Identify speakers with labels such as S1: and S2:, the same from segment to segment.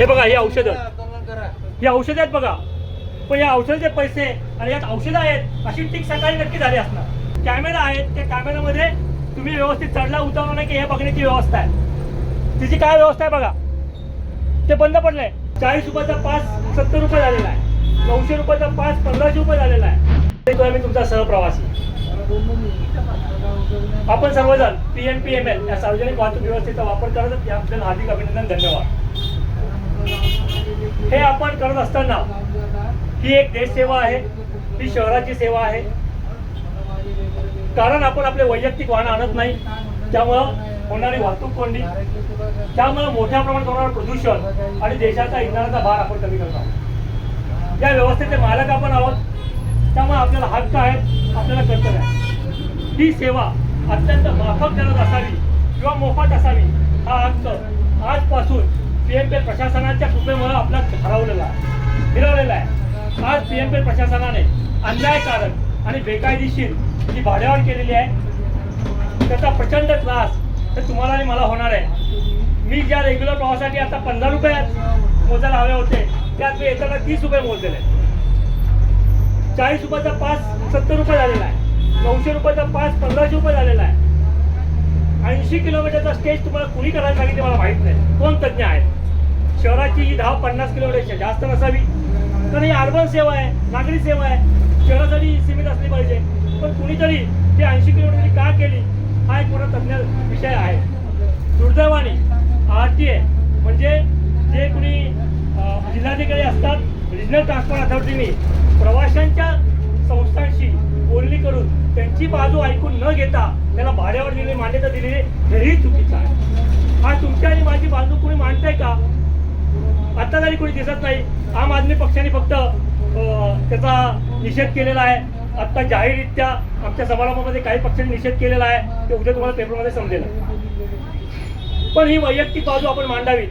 S1: हे बघा ही औषधं. ही औषधं आहेत बघा. पण या औषधाचे पैसे आणि यात औषधं आहेत अशी टीक सकाळी नक्की झाली असणार. कॅमेरा आहेत त्या कॅमेऱ्यामध्ये तुम्ही व्यवस्थित चढला उतरला नाही की हे बघण्याची व्यवस्था आहे. तिची काय व्यवस्था आहे बघा. ते बंद पडलंय. चाळीस रुपयाचा पास सत्तर रुपये झालेला आहे. नऊशे रुपयाचा पास पंधराशे रुपये झालेला आहे. ते मी तुमचा सहप्रवासी. आपण सर्वजण P M P M L या सार्वजनिक वाहतूक व्यवस्थेचा वापर करत याबद्दल हार्दिक अभिनंदन धन्यवाद. हे आपण करत असताना ही एक देशसेवा आहे ही शहराची सेवा आहे. कारण आपण आपले वैयक्तिक वाहन आणत नाही त्यामुळं होणारी वाहतूक कोंडी त्यामुळं मोठ्या प्रमाणात होणारं प्रदूषण आणि देशाचा इंधनाचा भार आपण कमी करत आहोत. या व्यवस्थेचे मालक आपण आहोत त्यामुळे आपल्याला हक्क आहेत आपल्याला कर्तव्य आहे. ही सेवा अत्यंत माफक गरज असावी किंवा मोफत असावी हा हक्क आजपासून पी प्रशासनाच्या कृपेमुळे आपला हरवलेला आहे. फिरवलेला आहे. आज पी प्रशासनाने अन्यायकारक आणि बेकायदेशीर जी भाड्यावर केलेली आहे त्याचा प्रचंड त्रास तर तुम्हाला आणि मला होणार आहे. मी ज्या रेग्युलर प्रवासाठी आता पंधरा रुपये मोजायला हवे होते त्यात मी येताना तीस रुपये मोजलेले चाळीस रुपयाचा पास सत्तर रुपये झालेला आहे. नऊशे रुपयाचा पास पंधराशे रुपये झालेला आहे. ऐंशी किलोमीटरचा स्टेज तुम्हाला कुणी करायला सांगितले मला माहीत नाही. कोण तज्ज्ञ आहेत? शहराची ही धाव पन्नास किलोमीटरपेक्षा जास्त नसावी. कारण ही अर्बन सेवा आहे नागरी सेवा आहे. शहरासाठी सीमित असली पाहिजे. पण कुणीतरी ती ऐंशी किलोमीटर का केली हा एक मोठा तज्ञ विषय आहे. दुर्दैवाने आर टी ए म्हणजे जे कुणी जिल्हाधिकारी असतात रिजनल ट्रान्सपोर्ट अथॉरिटीने प्रवाशांच्या संस्थांशी बोलणी करून त्यांची बाजू ऐकून न घेता त्याला भाड्यावर दिलेली मान्यता दिलेली हेही चुकीचं आहे. हा तुमची आणि माझी बाजू कोणी मांडताय का? आता तरी कोणी दिसत नाही. आम आदमी पक्षाने फक्त त्याचा निषेध केलेला आहे. आता जाहीररित्या आमच्या समारंभामध्ये काही पक्षांनी निषेध केलेला आहे. ते उद्या तुम्हाला पेपरमध्ये समजेल. पण ही वैयक्तिक बाजू आपण मांडावी.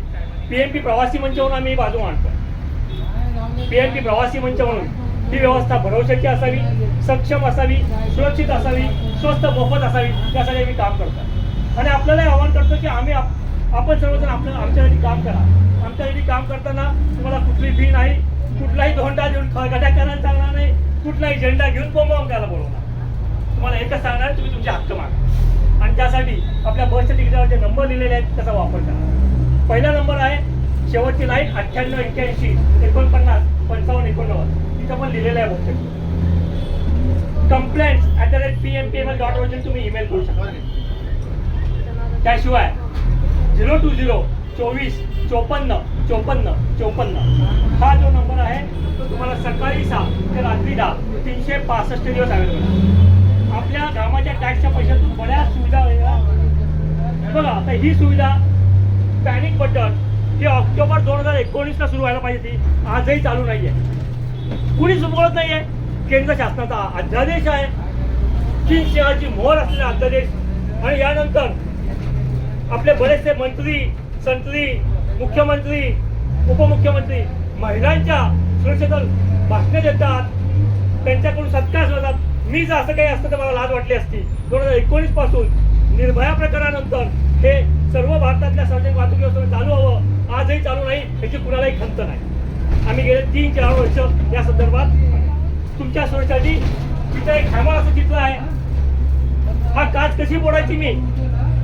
S1: पीएमपी प्रवासी मंच म्हणून आम्ही ही बाजू मांडतो पीएमपी प्रवासी मंच म्हणून ही व्यवस्था भरवशाची असावी सक्षम असावी सुरक्षित असावी स्वस्त मोफत असावी यासाठी आम्ही काम करतो आणि आपल्याला आवाहन करतो की आम्ही आपण सर्वजण आपल्या आमच्यासाठी काम करा. आमच्यासाठी काम करताना तुम्हाला कुठली फी नाही कुठलाही धोंडा देऊन खळगटा करायला चालणार नाही कुठलाही झेंडा घेऊन बोंबावून करायला बोलवणार. तुम्हाला एकच सांगणार तुम्ही तुमचे हक्क मागा. आणि त्यासाठी आपल्या बसच्या तिकिटावर जे नंबर लिहिलेले आहेत त्याचा वापर करा. पहिला नंबर आहे शेवटची लाईन अठ्ठ्याण्णव एक्क्याऐंशी एकोणपन्नास पंचावन्न एकोणनव्वद. तिथं पण लिहिलेलं आहे बसच्या complaints at the rate P M P M L dot वरती तुम्ही ईमेल करू शकता. त्याशिवाय झिरो टू झिरो चोवीस चोपन्न चोपन्न चोपन्न. हा जो नंबर आहे तो तुम्हाला सकाळी सहा ते रात्री दहा तीनशे पासष्ट दिवस अवेलेबल आपल्या कामाच्या टॅक्सच्या पैशातून बऱ्याच सुविधा बघा आता ही सुविधा पॅनिक बटन हे ऑक्टोबर दोन हजार एकोणीसला सुरू व्हायला पाहिजे ती. आजही चालू नाही आहे कुणीच बोलत नाही आहे केंद्र शासनाचा अध्यादेश आहे. तीन शहराची मोहर असलेला अध्यादेश. आणि यानंतर आपले बरेचसे मंत्री संत्री मुख्यमंत्री उपमुख्यमंत्री महिलांच्या सुरक्षेवर भाषणं देतात. त्यांच्याकडून सत्कार होतात मी जर असं काही असतं तर मला लाज वाटली असती. दोन हजार एकोणीसपासून निर्भया प्रकारानंतर हे सर्व भारतातल्या सार्वजनिक वाहतूक व्यवस्थेने चालू हवं आजही चालू नाही याची कुणालाही खंत नाही. आम्ही गेले तीन चार वर्ष या संदर्भात. तुमच्या सुरक्षेसाठी तिथं एक हॅमर असं चित्र आहे. हा काच कशी बोडायची मी?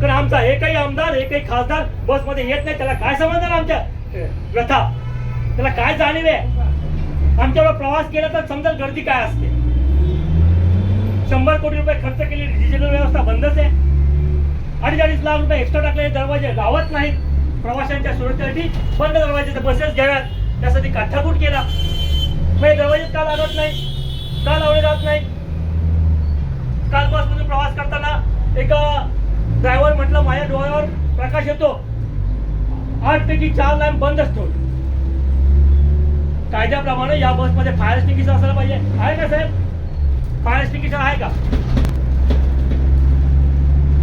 S1: कारण आमचा एकही आमदार एकही खासदार बसमध्ये येत नाही. त्याला काय समजणार आमच्या? व्यथा त्याला काय जाणीव आहे? आमच्यावर प्रवास केला तर समजा गर्दी काय असते? शंभर कोटी रुपये खर्च केली डिजिटल व्यवस्था बंदच आहे. अडीच अडीच लाख रुपये एक्स्ट्रा टाकलेले दरवाजे लावत नाहीत. प्रवाशांच्या सुरक्षेसाठी बंद दरवाजे बसेस घ्याव्यात त्यासाठी काठाकूट केला. मग हे दरवाजे का लागत नाही? का लावले जात नाही? काल बसमधून प्रवास करताना एका ड्रायव्हर म्हटलं माझ्या डोळ्यावर प्रकाश येतो. आठ पैकी चार लाईन बंद असतो. कायद्याप्रमाणे या बसमध्ये फायर एक्सटिंग्विशर असायला पाहिजे. आहे का साहेब? फायर एक्सटिंग्विशर आहे का?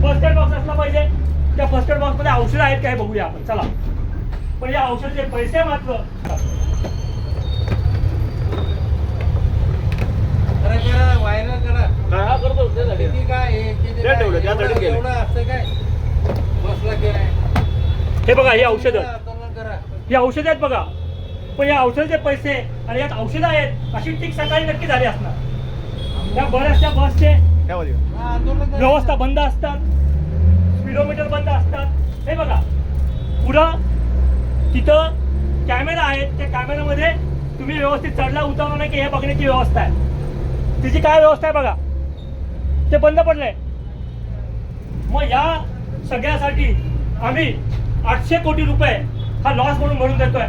S1: फर्स्ट एड बॉक्स असला पाहिजे. त्या फर्स्ट एड बॉक्समध्ये औषध आहेत काय बघूया आपण. चला. पण या औषधाचे पैसे मात्र
S2: करा करा व्हायरल करा.
S3: काय करतो त्यासाठी
S2: किती काय हे किती
S3: त्या
S2: काय?
S3: ठेवलं, त्या
S2: एवढं-
S3: साठी केलं.
S2: एवढं असतं काय? बसला की नाही
S1: हे बघा ही औषधं.
S2: आंदोलन करा.
S1: ही औषधं आहेत बघा. पण या औषधाचे पैसे आणि यात औषधं आहेत अशी टीक सकाळी नक्की झाली असणार. या बऱ्याचशा बसचे
S2: हा, आंदोलन करा.
S1: व्यवस्था बंद असतात. स्पीडोमीटर बंद असतात. हे बघा. पुढं तिथं कॅमेरा आहेत. त्या कॅमेऱ्यामध्ये तुम्ही व्यवस्थित चढला उतरला नाही की हे बघण्याची व्यवस्था आहे. तिची काय व्यवस्था आहे बघा. ते बंद पडलंय. मग या सगळ्यासाठी आम्ही आठशे कोटी रुपये हा लॉस म्हणून भरून देतोय.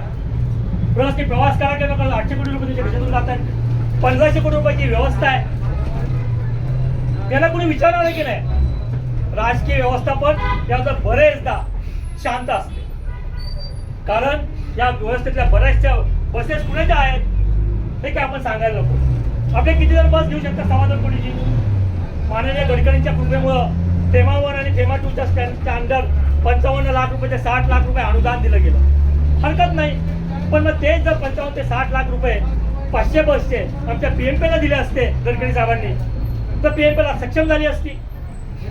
S1: प्लस की प्रवास करा किंवा नका, आठशे कोटी रुपये तुमच्या खिशातून जात आहेत पंधराशे कोटी रुपयाची व्यवस्था आहे. त्यांना कोणी विचारणार की नाही? राजकीय व्यवस्थापन याचं बरेचदा शांत असते. कारण या व्यवस्थेतल्या बऱ्याचशा बसेस कुणाच्या आहेत हे काय आपण सांगायला नको. आपले किती जण बस घेऊ शकतात सव्वा दोन कोटीची माननीय गडकरींच्या कृपेमुळं फेमा वन आणि फेमा टूच्या स्टँडच्या अंडर पंचावन्न लाख रुपये ते साठ लाख रुपये अनुदान दिलं गेलं. हरकत नाही. पण मग तेच जर पंचावन्न ते साठ लाख रुपये पाचशे बसचे आमच्या पीएमपीला दिले असते गडकरी साहेबांनी तर पीएमपीला सक्षम झाली असती.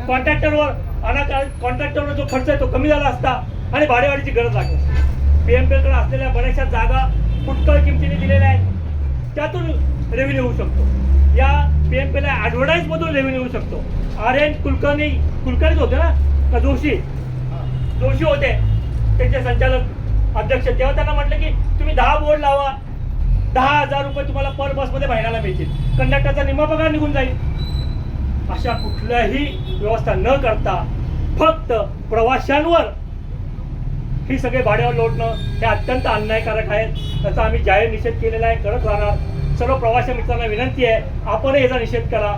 S1: कॉन्ट्रॅक्टरवर अना कॉन्ट्रॅक्टरवर जो खर्च आहे तो कमी झाला असता आणि भाडेवाडीची गरज लागली पीएमपीकडे असलेल्या बऱ्याचशा जागा फुटकळ किमतीने दिलेल्या आहेत. त्यातून रेव्हेन्यू होऊ शकतो. या पीएमपीला ॲडव्हर्टाईज मधून रेव्हेन्यू होऊ शकतो. आर एन कुलकर्णी कुलकर्णीच होते ना? का जोशी? जोशी होते. त्यांचे संचालक अध्यक्ष. तेव्हा त्यांना म्हटलं की तुम्ही दहा बोर्ड लावा. दहा हजार रुपये तुम्हाला पर बसमध्ये महिन्याला मिळतील. कंडक्टरचा निम्मा पगार निघून जाईल. अशा कुठल्याही व्यवस्था न करता फक्त प्रवाशांवर ही सगळे भाड्यावर लोटणं हे अत्यंत अन्यायकारक आहे. त्याचा आम्ही जाहीर निषेध केलेला आहे. करत राहणार. सर्व प्रवासी मित्रांना विनंती आहे आपणही याचा निषेध करा.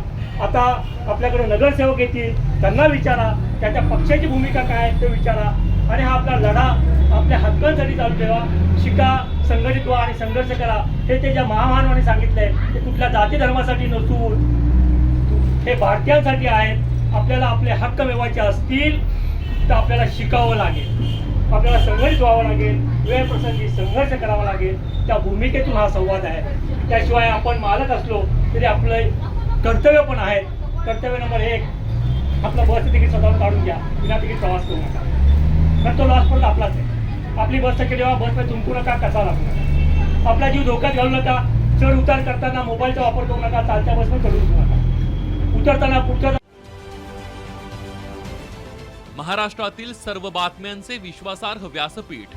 S1: आता आपल्याकडे नगरसेवक येतील त्यांना विचारा त्याच्या पक्षाची भूमिका काय आहे ते विचारा. आणि हा आपला लढा आपल्या हक्कांसाठी चालू ठेवा. शिका संघटित व्हा आणि संघर्ष करा. हे ते ज्या महामानवाने सांगितलंय ते कुठल्या जाती धर्मासाठी नसून हे भारतीयांसाठी आहेत. आपल्याला आपले हक्क मिळवायचे असतील तर आपल्याला शिकावं लागेल. आपल्याला संघटित व्हावं लागेल. वेळ प्रसंगी संघर्ष करावा लागेल. त्या भूमिकेतून हा संवाद आहे. त्याशिवाय आपण मालक असलो तरी आपलं कर्तव्य पण आहे. कर्तव्य नंबर एक आपलं बसचं तिकीट स्वतःहून काढून घ्या. विना तिकीट प्रवास करू नका. कारण तो लॉस परत आपलाच आहे. आपली बस केली जेव्हा बसमध्ये तुमकू नका कसा लागू नका आपला जीव धोक्यात घालू नका. चढ उतार करताना मोबाईलचा वापर करू नका. चालत्या बसमध्ये चढू नका. उतरताना पुढच्या
S3: महाराष्ट्रातील सर्व बातम्यांचे विश्वासार्ह व्यासपीठ.